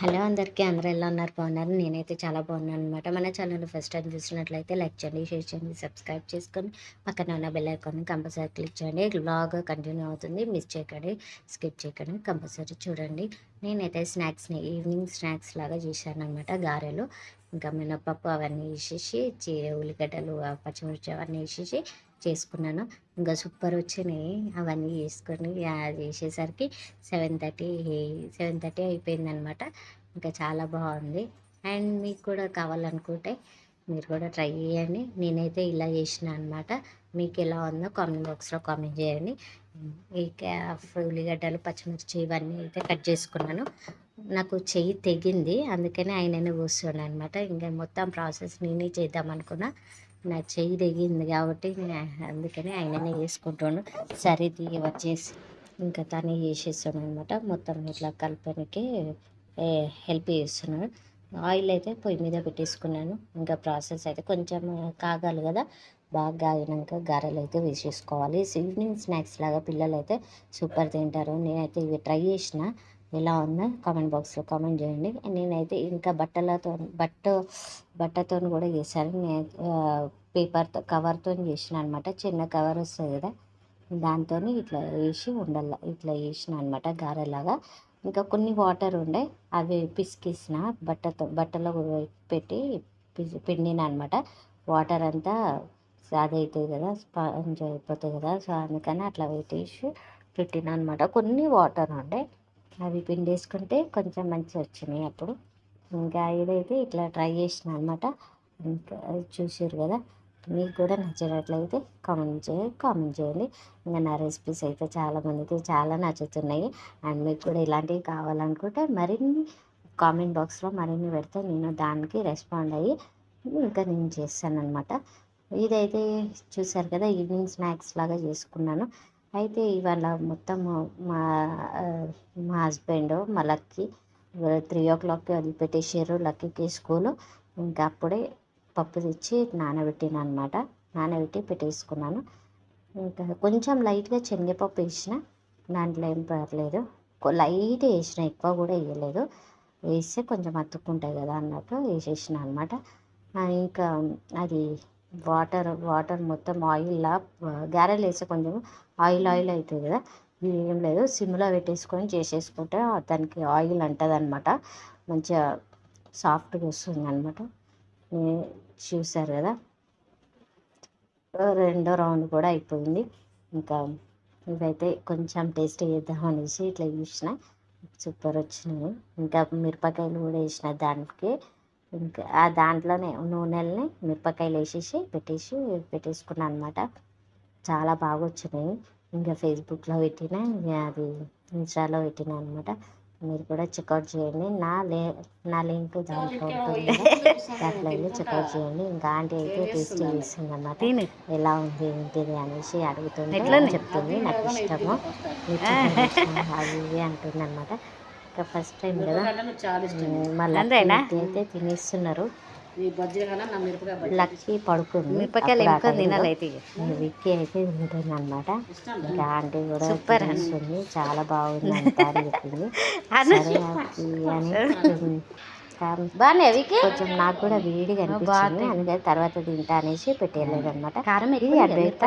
Hello అందరికీ అందరూ ఎలా ఉన్నారు? బాగున్నారు? నేనైతే చాలా బాగున్నాను అనమాట మన ఛానల్ ఫస్ట్ టైం చూసినట్లయితే లైక్ చేయండి షేర్ చేయండి సబ్స్క్రైబ్ చేసుకొని పక్కన ఉన్న బెల్ ఐకాన్ కంపల్సరీ క్లిక్ చేయండి. బ్లాగ్ కంటిన్యూ అవుతుంది. మిస్ చేయకండి స్కిప్ చేయకండి. కంపల్సరీ చూడండి. నేనైతే స్నాక్స్ని ఈవినింగ్ స్నాక్స్ లాగా చేశాను అనమాట గారెలు. ఇంకా మినపప్పు అవన్నీ వేసేసి చీ ఉల్లిగడ్డలు పచ్చిమిర్చి అవన్నీ వేసేసి చేసుకున్నాను. ఇంకా సూపర్ వచ్చినాయి అవన్నీ వేసుకొని అది చేసేసరికి సెవెన్ థర్టీ సెవెన్ థర్టీ అయిపోయిందనమాట ఇంకా చాలా బాగుంది. అండ్ మీకు కూడా కావాలనుకుంటే మీరు కూడా ట్రై చేయండి. నేనైతే ఇలా చేసిన అనమాట మీకు ఎలా ఉందో కామెంట్ బాక్స్లో కామెంట్ చేయండి. ఈ ఉల్లిగడ్డలు పచ్చిమిర్చి ఇవన్నీ అయితే కట్ చేసుకున్నాను. నాకు చెయ్యి తెగింది. అందుకని ఆయననే కూర్చోండి అనమాట ఇంకా మొత్తం ప్రాసెస్ నేనే చేద్దాం అనుకున్నా నా చెయ్యి తెగింది కాబట్టి నే- అందుకని ఆయననే చేసుకుంటాను సరే దిగి వచ్చేసి ఇంకా తనే చేసేస్తాను అనమాట మొత్తం ఇట్లా కలపడానికి హెల్ప్ చేస్తున్నాడు. ఆయిల్ అయితే పొయ్యి మీద పెట్టేసుకున్నాను. ఇంకా ప్రాసెస్ అయితే కొంచెం కాగాలి కదా. బాగా కాగినాక గారెలు అయితే వేసేసుకోవాలి. ఈవినింగ్ స్నాక్స్ లాగా పిల్లలు అయితే సూపర్ తింటారు. నేనైతే ఇవి ట్రై చేసిన. ఎలా ఉందో? కామెంట్ బాక్స్లో కామెంట్ చేయండి. నేనైతే ఇంకా బట్టలతో బట్ట బట్టతో కూడా చేశాను. నేను పేపర్తో కవర్తో చేసిన అనమాట చిన్న కవర్ వస్తుంది కదా. దాంతో ఇట్లా వేసి ఉండాల ఇట్లా వేసిన అనమాట గారెలాగా. ఇంకా కొన్ని వాటర్ ఉండే అవి పిసికిసిన బట్టతో బట్టలో పెట్టి పిండిన అనమాట వాటర్ అంతా అది అవుతుంది కదా స్పాంజ్ అయిపోతుంది కదా. సో అందుకని అట్లా పెట్టేసి పెట్టిన అనమాట కొన్ని వాటర్ ఉండే అవి పిండేసుకుంటే కొంచెం మంచిగా వచ్చినాయి అప్పుడు. ఇంకా ఇదైతే ఇట్లా ట్రై చేసిన అనమాట ఇంకా చూసారు కదా. మీకు కూడా నచ్చినట్లయితే కామెంట్ చేయండి కామెంట్ చేయండి. ఇంకా నా రెసిపీస్ అయితే చాలామందికి చాలా నచ్చుతున్నాయి. అండ్ మీకు కూడా ఇలాంటివి కావాలనుకుంటే మరిన్ని కామెంట్ బాక్స్లో మరిన్ని పెడితే నేను దానికి రెస్పాండ్ అయ్యి ఇంకా నేను చేస్తాను అనమాట ఇదైతే చూసారు కదా ఈవినింగ్ స్నాక్స్ లాగా చేసుకున్నాను. అయితే ఇవాళ మొత్తం మా మా హస్బెండ్ మా లక్కీ త్రీ ఓ క్లాక్కి వదిలిపెట్టేసారు లక్కీకి స్కూలు. ఇంకా అప్పుడే పప్పు తెచ్చి నానబెట్టిన అనమాట నానబెట్టి పెట్టేసుకున్నాను. ఇంకా కొంచెం లైట్గా శనగపప్పు వేసిన దాంట్లో ఏం పర్లేదు. లైట్ వేసిన ఎక్కువ కూడా వేయలేదు. వేస్తే కొంచెం అతుక్కుంటాయి కదా అన్నట్టు వేసేసిన అనమాట ఇంకా అది వాటర్ వాటర్ మొత్తం ఆయిల్లా గారెలు వేస్తే కొంచెం ఆయిల్ ఆయిల్ అవుతుంది కదా. ఏం లేదు సిమ్లో పెట్టేసుకొని చేసేసుకుంటే దానికి ఆయిల్ అంటుంది అనమాట మంచిగా సాఫ్ట్గా వస్తుంది అనమాట చూసారు కదా. రెండో రౌండ్ కూడా అయిపోయింది. ఇంకా ఇవైతే కొంచెం టేస్ట్ చేద్దాం అనేసి ఇట్లా చూసిన. సూపర్ వచ్చినాయి. ఇంకా మిరపకాయలు కూడా వేసిన దానికి. ఇంకా ఆ దాంట్లోనే నూనెల్ని మిరపకాయలు వేసేసి పెట్టేసి పెట్టేసుకున్నాను అనమాట చాలా బాగా వచ్చినాయి ఇంకా ఫేస్బుక్లో పెట్టిన ఇంకా అది ఇన్స్టాలో పెట్టిన అనమాట మీరు కూడా చెక్అవుట్ చేయండి. నా లే నా లింక్ దాంట్లో ఉంటుంది. దాంట్లో వెళ్ళి చెక్అవుట్ చేయండి. ఇంకా ఆంటీ అయితే టేస్ట్ చేస్తుంది అన్నమాట ఎలా ఉంది ఏంటిది అనేసి అడుగుతుంది చెప్తుంది. నాకు ఇష్టము. ఇది అంటుంది అనమాట ఇంకా ఫస్ట్ టైం కదా. మళ్ళీ అయితే తినేస్తున్నారు. ఈ బజ్జీల కన్నా నా మిరపకాయ బజ్జీ లక్కీ పడుకుంది. విక్కీ అయితే తింటుంది అనమాట ఇంకా ఆంటీ కూడా సూపర్. అని. తినేస్తుంది చాలా బాగుంది అంట అని చెప్పింది. కొంచెం నాకు కూడా వేడిగా అనిపించింది. అందుకని తర్వాత తింటా అనేసి పెట్టేయలేదు అనమాట కారం ఇది ఎక్కువ అడ్వైట్